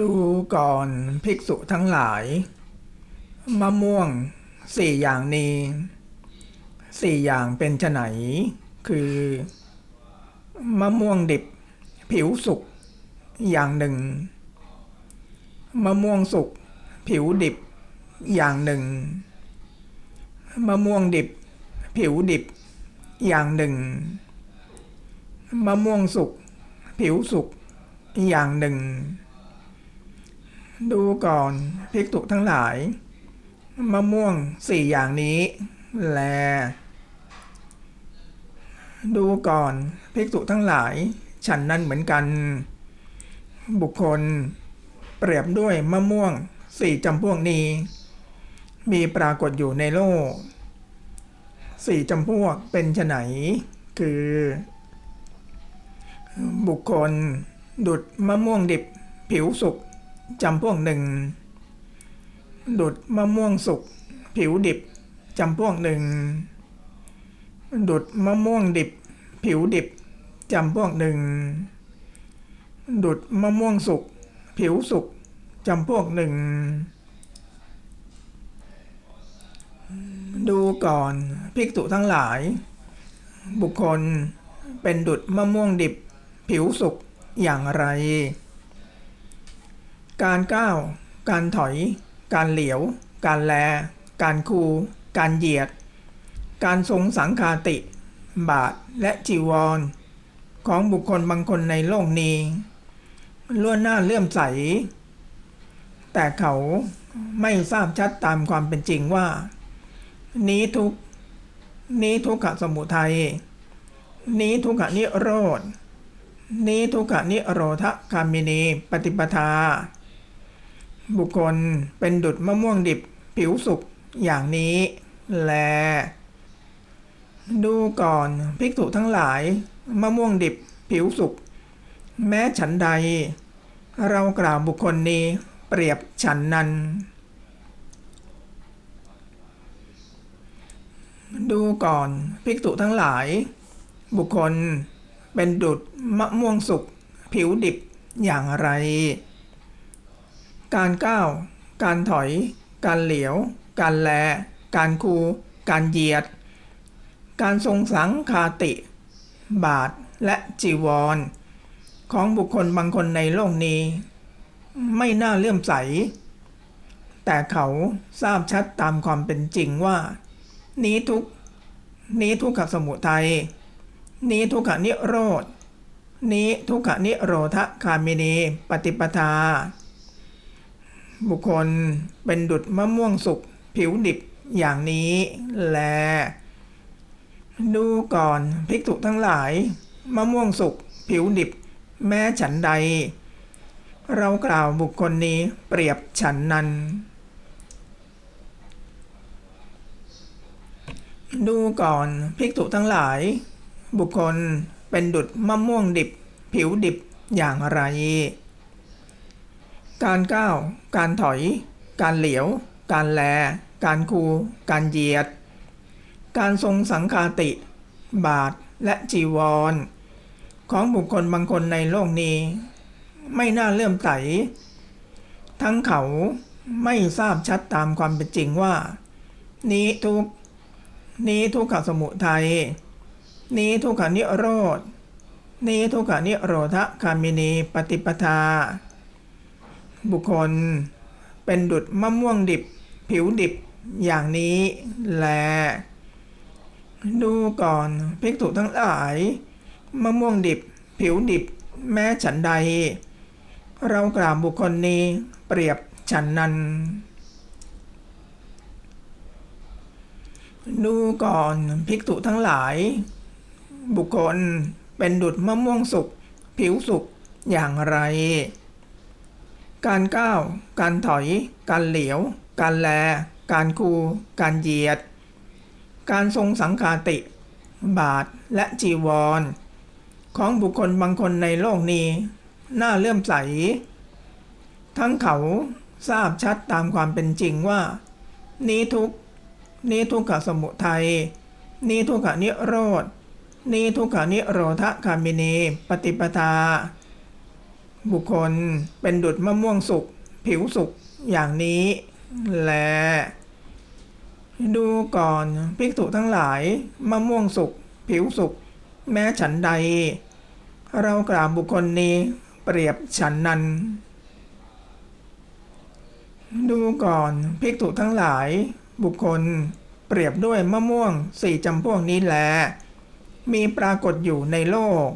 ดูก่อนภิกษุทั้งหลาย มะม่วงสี่อย่างนี้สี่อย่างเป็นไฉนคือ มะม่วงดิบ ผิวสุกอย่างหนึ่ง มะม่วงสุกผิวดิบอย่างหนึ่ง มะม่วงดิบ ผิวดิบอย่างหนึ่ง มะม่วงสุกผิวสุกอย่างหนึ่ง ดูก่อนภิกษุทั้งหลาย มะม่วงสี่อย่างนี้ แล ดูก่อนภิกษุทั้งหลาย ฉันนั้นเหมือนกัน บุคคล เปรียบด้วยมะม่วงสี่จำพวกนี้ มีปรากฏอยู่ในโลกสี่จำพวกเป็นไฉนคือ บุคคล ดุดมะม่วงดิบผิวสุก จำพวกหนึ่งดุดมะม่วงสุกผิวดิบจำพวกหนึ่งดุดมะม่วงดิบ ผิวดิบจำพวกหนึ่งดุดมะม่วงสุกผิวสุกจำพวกหนึ่งดูก่อนภิกษุทั้งหลาย บุคคลเป็นดุดมะม่วงดิบ ผิวสุกอย่างไร การก้าว การถอย การเหลียว การแล การคู การเหยียด การทรงสังคาติ บาทและจีวร ของบุคคลบางคนในโลกนี้ล้วนหน้าเลื่อมใส แต่เขาไม่ทราบชัดตามความเป็นจริงว่า นี้ทุกนี้ทุกขสมุทัย นี้ทุกขนิโรธนี้ทุกขนิโรธคามินีปฏิปทา บุคคลเป็นดุดมะม่วงดิบผิวสุกอย่างนี้ แล ดูก่อนภิกษุทั้งหลาย มะม่วงดิบผิวสุก แม้ฉันใด เรากล่าวบุคคลนี้เปรียบฉันนั้น ดูก่อนภิกษุทั้งหลาย บุคคลเป็นดุดมะม่วงสุกผิวดิบอย่างไร การก้าว การถอย การเหลียว การแล การคู การเหยียด การทรงสังคาติ บาทและจีวร ของบุคคลบางคนในโลกนี้ ไม่น่าเลื่อมใส แต่เขาทราบชัดตามความเป็นจริงว่า นี้ทุกนี้ทุกขสมุทัย นี้ทุกขนิโรธ นี้ทุกขนิโรธคามินีปฏิปทา บุคคลเป็นดุดมะม่วงสุกผิวดิบอย่างนี้แล ดูก่อนภิกษุทั้งหลาย มะม่วงสุกผิวดิบ แม้ฉันใด เรากล่าวบุคคลนี้เปรียบฉันนั้น ดูก่อนภิกษุทั้งหลาย บุคคลเป็นดุดมะม่วงดิบ ผิวดิบอย่างไร การก้าว การถอย การเหลียว การแล การคู การเหยียด การทรงสังคาติ บาทและจีวร ของบุคคลบางคนในโลกนี้ ไม่น่าเลื่อมใส ทั้งเขาไม่ทราบชัดตามความเป็นจริงว่า นี้ทุกนี้ทุกขสมุทัย นี้ทุกขนิโรธ นี้ทุกขนิโรธคามินีปฏิปทา บุคคล เป็นดุดมะม่วงดิบ ผิวดิบอย่างนี้แล ดูก่อนภิกษุทั้งหลาย มะม่วงดิบ ผิวดิบ แม้ฉันใด เรากล่าวบุคคลนี้เปรียบฉันนั้น ดูก่อนภิกษุทั้งหลาย บุคคลเป็นดุดมะม่วงสุก ผิวสุกอย่างไร การก้าว การถอย การเหลียว การแล การคู การเหยียด การทรงสังคาติ บาทและจีวร ของบุคคลบางคนในโลกนี้ น่าเลื่อมใส ทั้งเขาทราบชัดตามความเป็นจริงว่า นี้ทุกข์นี้ทุกขสมุทัยนี้ทุกขนิโรธนี้ทุกขนิโรธคามินีปฏิปทา บุคคลเป็นดุจมะม่วงสุก ผิวสุกอย่างนี้ แล ดูก่อนภิกษุทั้งหลาย มะม่วงสุก ผิวสุก แม้ฉันใด เรากราบบุคคลนี้เปรียบฉันนั้น ดูก่อนภิกษุทั้งหลาย บุคคลเปรียบด้วยมะม่วงสี่จำพวกนี้แล มีปรากฏอยู่ในโลก